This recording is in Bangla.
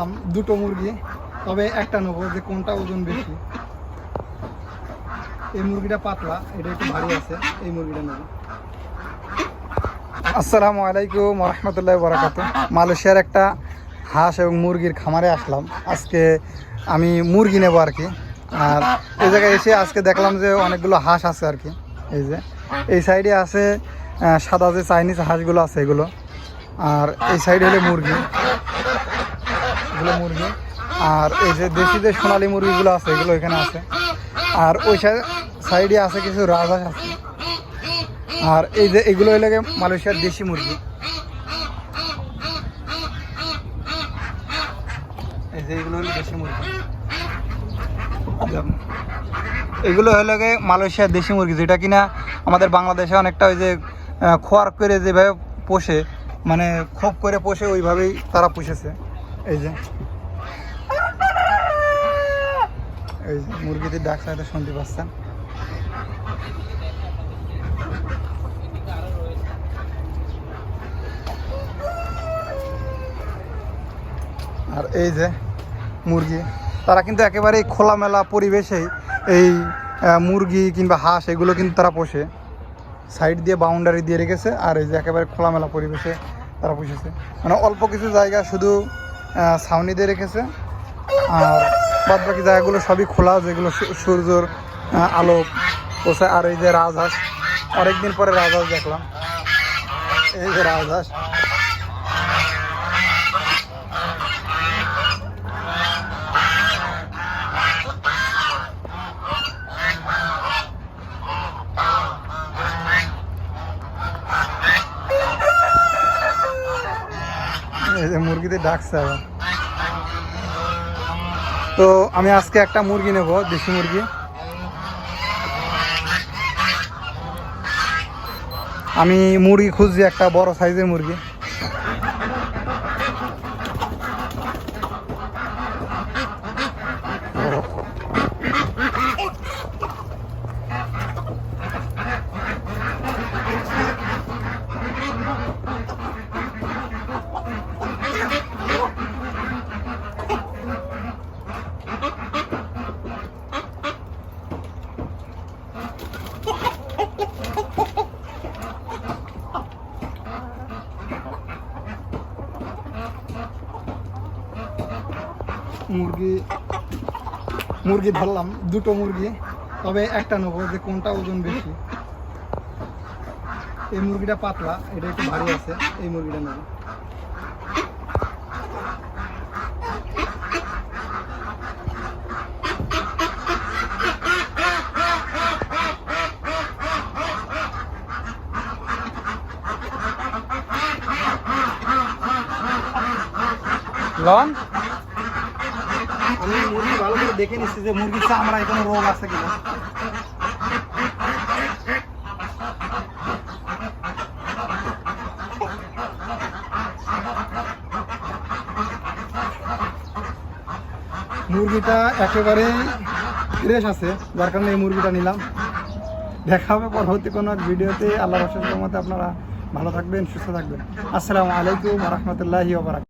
বললাম, দুটো মুরগি, তবে একটা নেব যে কোনটা ওজন বেশি। এই মুরগিটা পাতলা, এটা একটু ভারী আছে, এই মুরগিটা নেব। আসসালামু আলাইকুম রহমতুল্লাহ বরাকাত মালয়েশিয়ার একটা হাঁস এবং মুরগির খামারে আসলাম। আজকে আমি মুরগি নেব আর কি। আর এই জায়গায় এসে আজকে দেখলাম যে অনেকগুলো হাঁস আছে আর কি। এই যে, এই সাইডে আছে সাদা যে চাইনিজ হাঁসগুলো আছে এগুলো। আর এই সাইডে হলো মুরগি। এগুলো মুরগি। আর এই যে দেশি যে সোনালি মুরগিগুলো আছে, এগুলো এখানে আছে। আর ওই সাইডে আছে কিছু রাজহাঁস আছে। আর এই যে এগুলো গিয়ে মালয়েশিয়ার দেশি মুরগি। এগুলো হলো দেশি মুরগি। হলো গিয়ে মালয়েশিয়ার দেশি মুরগি, যেটা কিনা আমাদের বাংলাদেশে অনেকটা ওই যে খোয়ার করে যেভাবে পোষে মানে খোপ করে পোষে, ওইভাবেই তারা পুষেছে। এই যে। এই যে ডাক সাথে শুনতে পাচ্ছেন? আর এই যে মুরগি, তারা কিন্তু একেবারেই খোলামেলা পরিবেশেই এই মুরগি কিংবা হাঁস, এগুলো কিন্তু তারা পোষে। সাইড দিয়ে বাউন্ডারি দিয়ে রেখেছে, আর এই যে একেবারে খোলামেলা পরিবেশে তারা পুষেছে। মানে অল্প কিছু জায়গা, শুধু ছাউনি দিয়ে রেখেছে। আর বাদ বাকি জায়গাগুলো সবই খোলা, যেগুলো সূর্যর আলো পোষে আর এই যে রাজহাঁস, অনেকদিন পরে রাজহাঁস দেখলাম। এই যে রাজহাঁস। যে মুরগিতে ডাকছে আবার। তো আমি আজকে একটা মুরগি নেব, দেশি মুরগি। আমি মুরগি খুঁজছি, একটা বড় সাইজের মুরগি। মুরগি মুরগি ধরলাম, দুটো মুরগি, তবে একটা নেব যে কোনটা ওজন বেশি। এই মুরগিটা পাতলা, এটা একটু ভারী আছে, এই মুরগিটা নেব। লন? আমি মুরগি ভালো করে দেখে নিচ্ছি যে মুরগির চামড়ায় কোনো রোগ আছে কিনা। মুরগিটা একেবারে ফ্রেশ আছে, যার কারণে এই মুরগিটা নিলাম। দেখা হবে পরবর্তী কোনো এক ভিডিওতে। আল্লাহ রসের মতে আপনারা ভালো থাকবেন, সুস্থ থাকবেন। আসসালামু আলাইকুম রহমতুল্লাহি ওবরাক